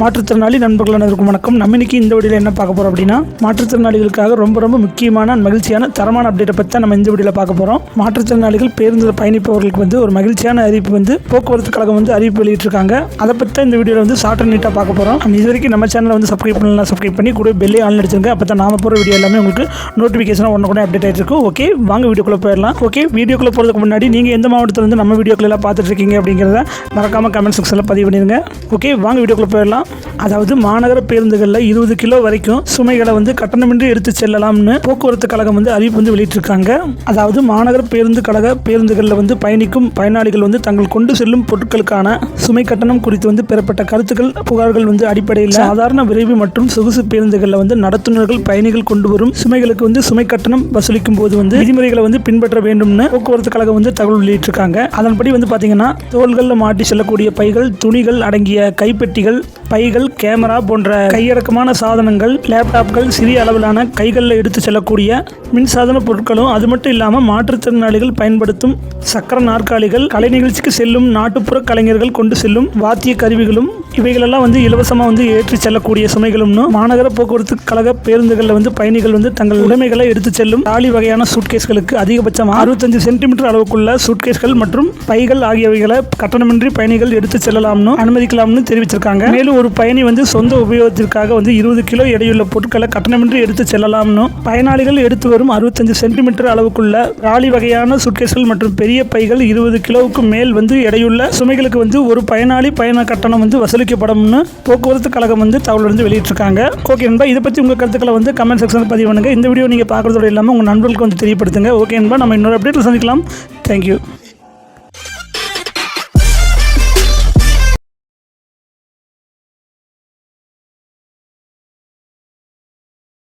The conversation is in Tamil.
மாற்றுத்திறனாளி நண்பர்கள் அனைவருக்கும் வணக்கம். நம்ம இன்னைக்கு இந்த வீடியோவில் என்ன பார்க்க போகிறோம் அப்படின்னா மாற்றுத்திறனாளிகளுக்காக ரொம்ப ரொம்ப முக்கியமான மகிழ்ச்சியான தரமான அப்டேட்டை பற்றி தான் நம்ம இந்த வீடியோவில் பார்க்க போகிறோம் மாற்றுத்திறனாளிகள் பேருந்தில் பயணிப்பவர்களுக்கு வந்து ஒரு மகிழ்ச்சியான அறிவிப்பு வந்து போக்குவரத்து கழகம் வந்து அறிவிப்பு வெளியிட்டிருக்காங்க. அதை பற்றி தான் இந்த வீடியோவில் வந்து ஷார்ட் அண்ட் நீட்டாக பார்க்க போகிறோம் இது வரைக்கும் நம்ம சேனலை வந்து சப்ஸ்கிரைப் பண்ணலாம் சப்ஸ்கிரைப் பண்ணி கூட பெல்லே ஆன் அடிச்சிருங்க. அப்போ தான் நாம போகிற வீடியோ எல்லாமே உங்களுக்கு நோட்டிஃபிகேஷனாக ஒன்று கூட அப்டேட் ஆகிட்டு இருக்கும். ஓகே வாங்க வீடியோக்குள்ளே போயிடலாம். ஓகே வீடியோக்குள்ளே போகிறதுக்கு முன்னாடி நீங்கள் எந்த மாவட்டத்தில் வந்து நம்ம வீடியோக்கள் எல்லாம் பார்த்துட்டு இருக்கீங்க அப்படிங்கிறத மறக்காமல் கமெண்ட் செக்ஷனில் பதிவு பண்ணிடுங்க ஓகே வாங்க வீடியோக்குள்ளே போயிடலாம். அதாவது மாநகர பேருந்துகளில் இருபது கிலோ வரைக்கும் சுமைகளை வந்து கட்டணமின்றி எடுத்து செல்லலாம்னு போக்குவரத்து கழகம் வந்து அறிவிப்பு வந்து வெளியிட்டிருக்காங்க. அதாவது மாநகர பேருந்து கழக பேருந்துகளில் வந்து பயணிக்கும் பயனாளிகள் வந்து தங்கள் கொண்டு செல்லும் பொருட்களுக்கான சுமை கட்டணம் குறித்து வந்து பெறப்பட்ட கருத்துக்கள் புகார்கள் வந்து அடிப்படையில் சாதாரண விரைவு மற்றும் சொகுசு பேருந்துகளில் வந்து நடத்துனர்கள் பயணிகள் கொண்டு வரும் சுமைகளுக்கு வந்து சுமை கட்டணம் வசூலிக்கும் போது வந்து விதிமுறைகளை வந்து பின்பற்ற வேண்டும்னு போக்குவரத்து கழகம் வந்து தகவல் வெளியிட்டிருக்காங்க. அதன்படி வந்து பார்த்தீங்கன்னா தோள்களில் மாட்டி செல்லக்கூடிய பைகள் துணிகள் அடங்கிய கைப்பெட்டிகள் பைகள் கேமரா போன்ற கையடக்கமான சாதனங்கள் லேப்டாப்கள் சிறிய அளவிலான கைகளில் எடுத்து செல்லக்கூடிய மின்சாதன பொருட்களும் அது மட்டும் இல்லாமல் மாற்றுத்திறனாளிகள் பயன்படுத்தும் சக்கர நாற்காலிகள் கலை நிகழ்ச்சிக்கு செல்லும் நாட்டுப்புற கலைஞர்கள் கொண்டு செல்லும் வாத்திய கருவிகளும் இவைகளெல்லாம் வந்து இலவசமாக வந்து ஏற்றி செல்லக்கூடிய சுமைகளும்னு மாநகர போக்குவரத்து கழக பேருந்துகளில் வந்து பயணிகள் வந்து தங்கள் உடைமைகளை எடுத்து செல்லும். தாலி வகையான சூட்கேஸ்களுக்கு அதிகபட்சமாக அறுபத்தஞ்சு சென்டிமீட்டர் அளவுக்குள்ள சூட்கேஸ்கள் மற்றும் பைகள் ஆகியவைகளை கட்டணமின்றி பயணிகள் எடுத்து செல்லலாம்னு அனுமதிக்கலாம்னு தெரிவிச்சிருக்காங்க. மேலும் ஒரு பயணி வந்து சொந்த உபயோகத்திற்காக வந்து இருபது கிலோ எடையுள்ள பொருட்களை கட்டணமின்றி எடுத்து செல்லலாம்னு பயனாளிகள் எடுத்து வரும் அறுபத்தஞ்சு சென்டிமீட்டர் அளவுக்குள்ள ராலி வகையான சுட்கேஸ்கள் மற்றும் பெரிய பைகள் இருபது கிலோவுக்கு மேல் வந்து எடையுள்ள சுமைகளுக்கு வந்து ஒரு பயனாளி பயண கட்டணம் வந்து வசூல் வசூலிக்கப்படும்னு போக்குவரத்து கழகம் வந்து தகவல் வந்து வெளியிட்டிருக்காங்க. ஓகே நண்பா இதை பற்றி உங்கள் கருத்துக்களை வந்து கமெண்ட் செக்ஷனில் பதிவு பண்ணுங்க. இந்த வீடியோ நீங்கள் பார்க்குறதோட இல்லாமல் உங்கள் நண்பர்களுக்கு வந்து தெரியப்படுத்துங்க. ஓகே நண்பா நம்ம இன்னொரு அப்டேட்டில் சந்திக்கலாம். தேங்க்யூ